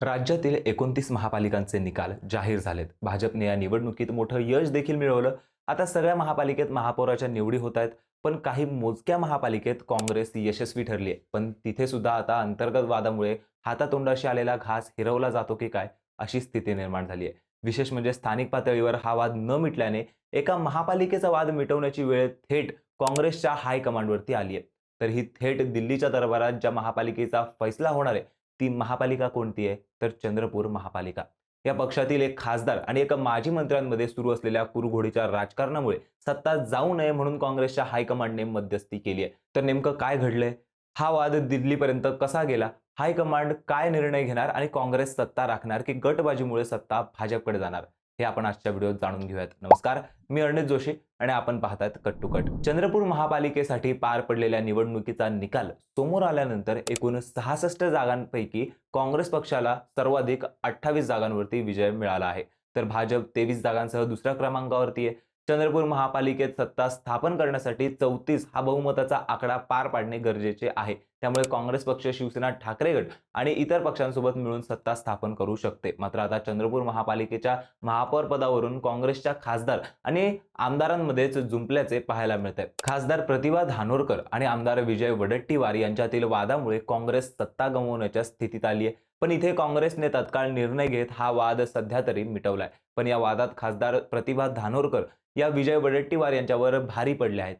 राज्यातील एकोणतीस महापालिकांचे निकाल जाहीर झालेत. भाजपने या निवडणुकीत मोठं यश देखील मिळवलं. आता सगळ्या महापालिकेत महापौराच्या निवडी होत आहेत पण काही मोजक्या महापालिकेत काँग्रेस यशस्वी ठरली आहे. पण तिथे सुद्धा आता अंतर्गत वादामुळे हातातोंडाशी आलेला घास हिरवला जातो की काय अशी स्थिती निर्माण झाली आहे. विशेष म्हणजे स्थानिक पातळीवर हा वाद न मिटल्याने एका महापालिकेचा वाद मिटवण्याची वेळ थेट काँग्रेसच्या हायकमांडवरती आली आहे. तर ही थेट दिल्लीच्या दरबारात ज्या महापालिकेचा फैसला होणार आहे ती महापालिका कोणती आहे? तर चंद्रपूर महापालिका. या पक्षातील एक खासदार आणि एका माजी मंत्र्यांमध्ये सुरू असलेल्या कुरघोडीच्या राजकारणामुळे सत्ता जाऊ नये म्हणून काँग्रेसच्या हायकमांडने मध्यस्थी केली आहे. तर नेमकं काय घडलंय? हा वाद दिल्लीपर्यंत कसा गेला? हायकमांड काय निर्णय घेणार आणि काँग्रेस सत्ता राखणार की गटबाजीमुळे सत्ता भाजपकडे जाणार? हे आपण आजच्या व्हिडिओत जाणून घेऊयात. नमस्कार मी अर्णित जोशी आणि आपण पाहतायत कट टू कट. चंद्रपूर महापालिकेसाठी पार पडलेल्या निवडणुकीचा निकाल समोर आल्यानंतर एकूण सहासष्ट जागांपैकी काँग्रेस पक्षाला सर्वाधिक अठ्ठावीस जागांवरती विजय मिळाला आहे. तर भाजप तेवीस जागांसह दुसऱ्या क्रमांकावरती आहे. चंद्रपूर महापालिकेत सत्ता स्थापन करण्यासाठी चौतीस हा बहुमताचा आकडा पार पाडणे गरजेचे आहे. त्यामुळे काँग्रेस पक्ष शिवसेना ठाकरे गट आणि इतर पक्षांसोबत मिळून सत्ता स्थापन करू शकते. मात्र आता चंद्रपूर महापालिकेच्या महापौर पदावरून काँग्रेसच्या खासदार आणि आमदारांमध्येच जुंपल्याचे पाहायला मिळते आहे खासदार प्रतिभा धानोरकर आणि आमदार विजय वडट्टीवार यांच्यातील वादामुळे काँग्रेस सत्ता गमावण्याच्या स्थितीत आली आहे पण इथे काँग्रेसने तत्काळ निर्णय घेत हा वाद सध्या तरी मिटवलाय. पण या वादात खासदार प्रतिभा धानोरकर या विजय वडेट्टीवार यांच्यावर भारी पडले आहेत.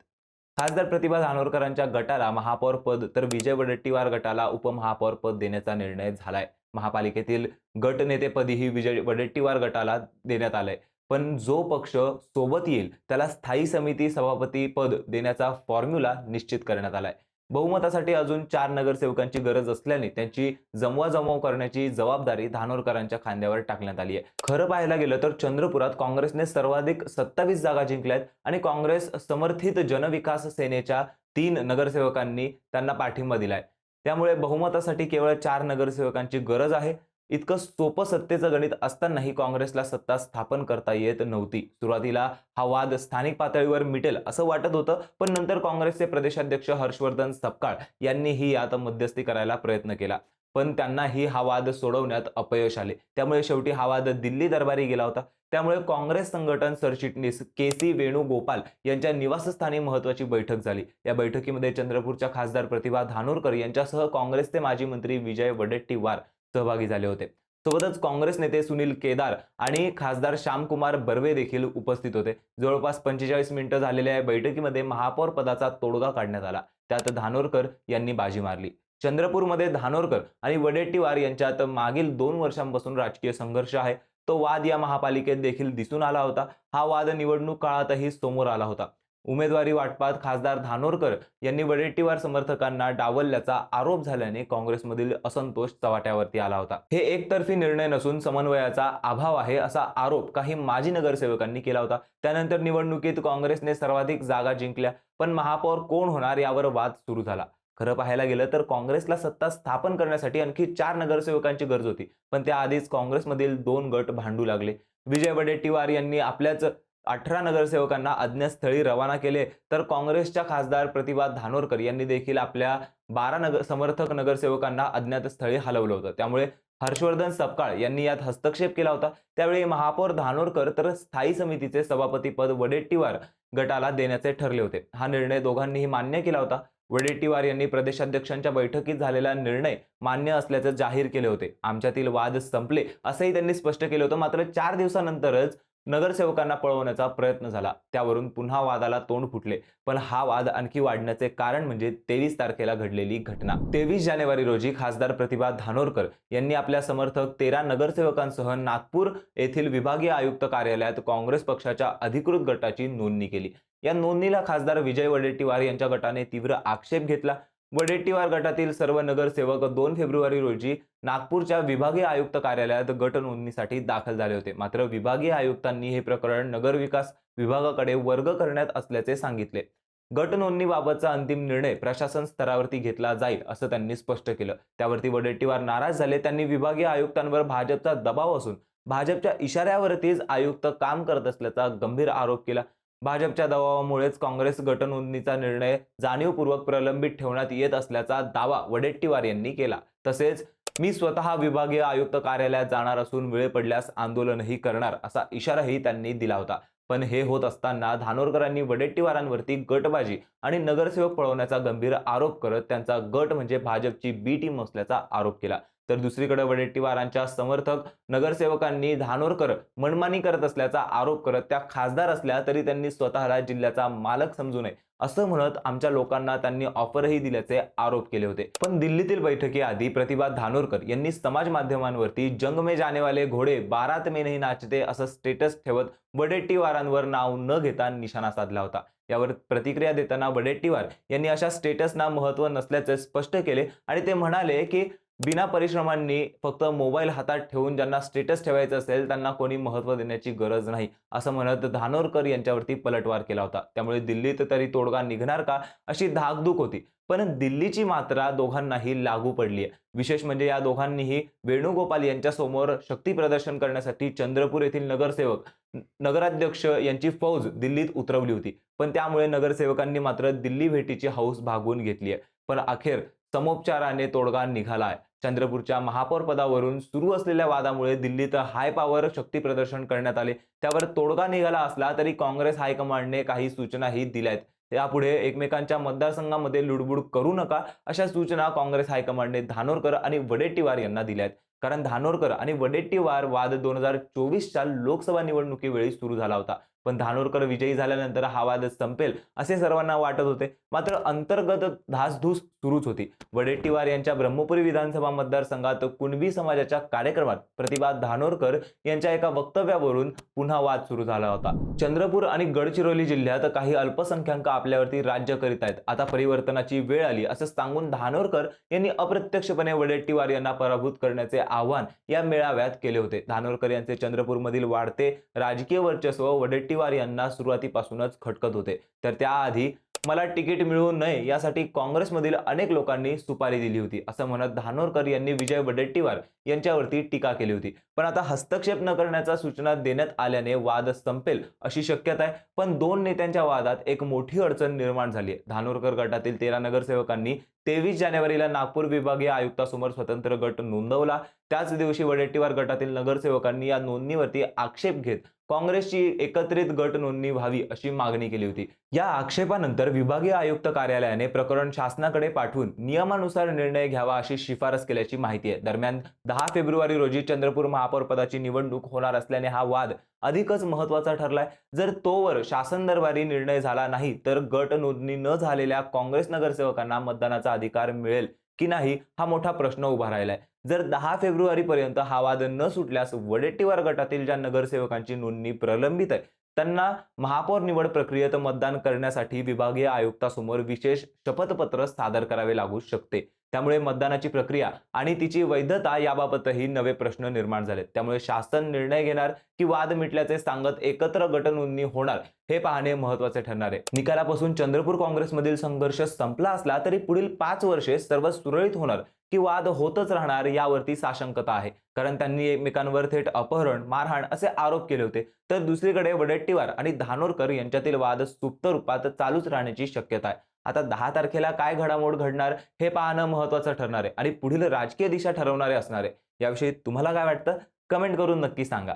खासदार प्रतिभा धानोरकरांच्या गटाला महापौर पद तर विजय वडेट्टीवार गटाला उपमहापौर पद देण्याचा निर्णय झालाय. महापालिकेतील गटनेतेपदीही विजय वडेट्टीवार गटाला देण्यात आलंय. पण जो पक्ष सोबत येईल त्याला स्थायी समिती सभापती पद देण्याचा फॉर्म्युला निश्चित करण्यात आलाय. बहुमतासाठी अजून चार नगरसेवकांची गरज असल्याने त्यांची जमवाजमव करण्याची जबाबदारी धानोरकरांच्या खांद्यावर टाकण्यात आली आहे. खरं पाहायला गेलं तर चंद्रपुरात काँग्रेसने सर्वाधिक सत्तावीस जागा जिंकल्यात आणि काँग्रेस समर्थित जनविकास सेनेच्या तीन नगरसेवकांनी त्यांना पाठिंबा दिलाय. त्यामुळे बहुमतासाठी केवळ चार नगरसेवकांची गरज आहे. इतकं सोपं सत्तेचं गणित असतानाही काँग्रेसला सत्ता स्थापन करता येत नव्हती. सुरुवातीला हा वाद स्थानिक पातळीवर मिटेल असं वाटत होतं पण नंतर काँग्रेसचे प्रदेशाध्यक्ष हर्षवर्धन सपकाळ यांनीही यात मध्यस्थी करायला प्रयत्न केला. पण त्यांनाही हा वाद सोडवण्यात अपयश आले. त्यामुळे शेवटी हा वाद दिल्ली दरबारी गेला होता. त्यामुळे काँग्रेस संघटन सरचिटणीस के सी वेणुगोपाल यांच्या निवासस्थानी महत्वाची बैठक झाली. या बैठकीमध्ये चंद्रपूरच्या खासदार प्रतिभा धानोरकर यांच्यासह काँग्रेसचे माजी मंत्री विजय वडेट्टीवार सहभागी झाले होते. सोबतच काँग्रेस नेते सुनील केदार आणि खासदार श्यामकुमार बर्वे देखील उपस्थित होते. जवळपास पंचेचाळीस मिनिटं झालेल्या या बैठकीमध्ये महापौर पदाचा तोडगा काढण्यात आला. त्यात धानोरकर यांनी बाजी मारली. चंद्रपूरमध्ये धानोरकर आणि वडेट्टीवार यांच्यात मागील दोन वर्षांपासून राजकीय संघर्ष आहे. तो वाद या महापालिकेत देखील दिसून आला होता. हा वाद निवडणूक काळातही समोर आला होता. उमेदवारी वाटपात खासदार धानोरकर यांनी वडेट्टीवार समर्थकांना डावलल्याचा आरोप झाल्याने काँग्रेसमधील असंतोष चव्हाट्यावरती आला होता. हे एकतर्फी निर्णय नसून समन्वयाचा अभाव आहे असा आरोप काही माजी नगरसेवकांनी केला होता. त्यानंतर निवडणुकीत काँग्रेसने सर्वाधिक जागा जिंकल्या पण महापौर कोण होणार यावर वाद सुरू झाला. खरं पाहायला गेलं तर काँग्रेसला सत्ता स्थापन करण्यासाठी आणखी चार नगरसेवकांची गरज होती पण त्याआधीच काँग्रेसमधील दोन गट भांडू लागले. विजय वडेट्टीवार यांनी आपल्याच अठरा नगरसेवकांना अज्ञातस्थळी रवाना केले. तर काँग्रेसच्या खासदार प्रतिभा धानोरकर यांनी देखील आपल्या बारा नगर समर्थक नगरसेवकांना अज्ञात स्थळी हलवलं होतं. त्यामुळे हर्षवर्धन सपकाळ यांनी यात हस्तक्षेप केला होता. त्यावेळी महापौर धानोरकर तर स्थायी समितीचे सभापती पद वडेट्टीवार गटाला देण्याचे ठरले होते. हा निर्णय दोघांनीही मान्य केला होता. वडेट्टीवार यांनी प्रदेशाध्यक्षांच्या बैठकीत झालेला निर्णय मान्य असल्याचं जाहीर केले होते. आमच्यातील वाद संपले असंही त्यांनी स्पष्ट केलं होतं. मात्र चार दिवसानंतरच नगरसेवकांना पळवण्याचा प्रयत्न झाला. त्यावरून पुन्हा वादाला तोंड फुटले. पण हा वाद आणखी वाढण्याचे कारण म्हणजे तेवीस तारखेला घडलेली घटना. तेवीस जानेवारी रोजी खासदार प्रतिभा धानोरकर यांनी आपल्या समर्थक तेरा नगरसेवकांसह नागपूर येथील विभागीय आयुक्त कार्यालयात काँग्रेस पक्षाच्या अधिकृत गटाची नोंदणी केली. या नोंदणीला खासदार विजय वडेट्टीवार यांच्या गटाने तीव्र आक्षेप घेतला. वडेट्टीवार गटातील सर्व नगरसेवक दोन फेब्रुवारी रोजी नागपूरच्या विभागीय आयुक्त कार्यालयात गट नोंदणीसाठी दाखल झाले होते. मात्र विभागीय आयुक्तांनी हे प्रकरण नगरविकास विभागाकडे वर्ग करण्यात असल्याचे सांगितले. गट नोंदणीबाबतचा अंतिम निर्णय प्रशासन स्तरावरती घेतला जाईल असं त्यांनी स्पष्ट केलं. त्यावरती वडेट्टीवार नाराज झाले. त्यांनी विभागीय आयुक्तांवर भाजपचा दबाव असून भाजपच्या इशाऱ्यावरतीच आयुक्त काम करत असल्याचा गंभीर आरोप केला. भाजपच्या दबावामुळेच काँग्रेस गटनोंदणीचा निर्णय जाणीवपूर्वक प्रलंबित ठेवण्यात येत असल्याचा दावा वडेट्टीवार यांनी केला. तसेच मी स्वतः विभागीय आयुक्त कार्यालयात जाणार असून वेळ पडल्यास आंदोलनही करणार असा इशाराही त्यांनी दिला होता. पण हे होत असताना धानोरकरांनी वडेट्टीवारांवरती गटबाजी आणि नगरसेवक पळवण्याचा गंभीर आरोप करत त्यांचा गट म्हणजे भाजपची बी टीम असल्याचा आरोप केला. तर दुसरीकडे वडेट्टीवारांच्या समर्थक नगरसेवकांनी धानोरकर मनमानी करत असल्याचा आरोप करत त्या खासदार असल्या तरी त्यांनी स्वतःला जिल्ह्याचा मालक समजू नये असं म्हणत आमच्या लोकांना त्यांनी ऑफरही दिल्याचे आरोप केले होते. पण दिल्लीतील बैठकीआधी प्रतिभा धानोरकर यांनी समाज माध्यमांवरती जंग मे जाने वाले घोडे बारात मे नाही नाचते असं स्टेटस ठेवत वडेट्टीवारांवर नाव न घेता निशाणा साधला होता. यावर प्रतिक्रिया देताना वडेट्टीवार यांनी अशा स्टेटसना महत्त्व नसल्याचे स्पष्ट केले आणि ते म्हणाले की बिना परिश्रमांनी फक्त मोबाईल हातात ठेवून ज्यांना स्टेटस ठेवायचं असेल त्यांना कोणी महत्त्व देण्याची गरज नाही असं म्हणत धानोरकर यांच्यावरती पलटवार केला होता. त्यामुळे दिल्लीत तरी तोडगा निघणार का अशी धाकधूक होती. पण दिल्लीची मात्रा दोघांनाही लागू पडली आहे. विशेष म्हणजे या दोघांनीही वेणुगोपाल यांच्यासमोर शक्ती प्रदर्शन करण्यासाठी चंद्रपूर येथील नगरसेवक नगराध्यक्ष यांची फौज दिल्लीत उतरवली होती. पण त्यामुळे नगरसेवकांनी मात्र दिल्ली भेटीची हौस भागवून घेतली आहे. पण अखेर समोपचाराने तोडगा निघालाय. चंद्रपूरच्या महापौर पदावरून सुरू असलेल्या वादामुळे दिल्लीत हाय पॉवर शक्ती प्रदर्शन करण्यात आले. त्यावर तोडगा निघाला असला तरी काँग्रेस हायकमांडने काही सूचनाही दिल्या आहेत यापुढे एकमेकांच्या मतदारसंघामध्ये लुडबुड करू नका अशा सूचना काँग्रेस हायकमांडने धानोरकर आणि वडेट्टीवार यांना दिल्या आहेत कारण धानोरकर आणि वडेट्टीवार वाद दोन हजार चोवीसच्या लोकसभा निवडणुकीवेळी सुरू झाला होता. पण धानोरकर विजयी झाल्यानंतर हा वाद संपेल असे सर्वांना वाटत होते. मात्र अंतर्गत धासधूस सुरूच होती. वडेट्टीवार यांच्या ब्रह्मपुरी विधानसभा मतदारसंघात कुणबी समाजाच्या कार्यक्रमात प्रतिभा धानोरकर यांच्या एका वक्तव्यावरून पुन्हा वाद सुरू झाला होता. चंद्रपूर आणि गडचिरोली जिल्ह्यात काही अल्पसंख्याक आपल्यावरती राज्य करीत आहेत. आता परिवर्तनाची वेळ आली असं सांगून धानोरकर यांनी अप्रत्यक्षपणे वडेट्टीवार यांना पराभूत करण्याचे आव्हान या मेळाव्यात केले होते. धानोरकर यांचे चंद्रपूरमधील वाढते राजकीय वर्चस्व वडेट्टी मुनगंटीवार यांना सुरुवातीपासूनच खटकत होते. तर त्याआधी मला तिकीट मिळू नये यासाठी काँग्रेसमधील अनेक लोकांनी सुपारी दिली होती असं म्हणत धानोरकर यांनी विजय वडेट्टीवार यांच्यावरती टीका केली होती. पण आता हस्तक्षेप न करण्याचा सूचना देण्यात आल्याने वाद संपेल अशी शक्यता आहे. पण दोन नेत्यांच्या वादात एक मोठी अडचण निर्माण झाली आहे. धानोरकर गटातील तेरा नगरसेवकांनी तेवीस जानेवारीला नागपूर विभागीय आयुक्तासमोर स्वतंत्र गट नोंदवला. त्याच दिवशी वडेट्टीवार गटातील नगरसेवकांनी या नोंदणीवरती आक्षेप घेत काँग्रेसची एकत्रित गट नोंदणी व्हावी अशी मागणी केली होती. या आक्षेपानंतर विभागीय आयुक्त कार्यालयाने प्रकरण शासनाकडे पाठवून नियमानुसार निर्णय घ्यावा अशी शिफारस केल्याची माहिती आहे. दरम्यान दहा फेब्रुवारी रोजी चंद्रपूर महापौरपदाची निवडणूक होणार असल्याने हा वाद अधिकच महत्त्वाचा ठरलाय. जर तोवर शासन दरबारी निर्णय झाला नाही तर गट नोंदणी न झालेल्या काँग्रेस नगरसेवकांना मतदानाचा अधिकार मिळेल. की नाही हा मोठा प्रश्न उभा राहिलाय. जर दहा फेब्रुवारी पर्यंत हा वाद न सुटल्यास वडेट्टीवार गटातील ज्या नगरसेवकांची नोंदणी प्रलंबित आहे त्यांना महापौर निवड प्रक्रियेत मतदान करण्यासाठी विभागीय आयुक्तासमोर विशेष शपथपत्र सादर करावे लागू शकते. त्यामुळे मतदानाची प्रक्रिया आणि तिची वैधता याबाबतही नवे प्रश्न निर्माण झालेत. त्यामुळे शासन निर्णय घेणार की वाद मिटल्याचे सांगत एकत्र गटनोंदणी होणार हे पाहणे महत्त्वाचे ठरणार आहे. निकालापासून चंद्रपूर काँग्रेसमधील संघर्ष संपला असला तरी पुढील पाच वर्षे सर्व सुरळीत होणार. की वाद होतच राहणार यावरती साशंकता आहे. कारण त्यांनी एकमेकांवर थेट अपहरण मारहाण असे आरोप केले होते. तर दुसरीकडे वडेट्टीवार आणि धानोरकर यांच्यातील वाद सुप्त रूपात चालूच राहण्याची शक्यता आहे. आता दहा तारखेला काय घडामोड घडणार हे पाहणं महत्वाचं ठरणार आहे. आणि पुढील राजकीय दिशा ठरवणारे असणार आहे. याविषयी तुम्हाला काय वाटतं? कमेंट करून नक्की सांगा.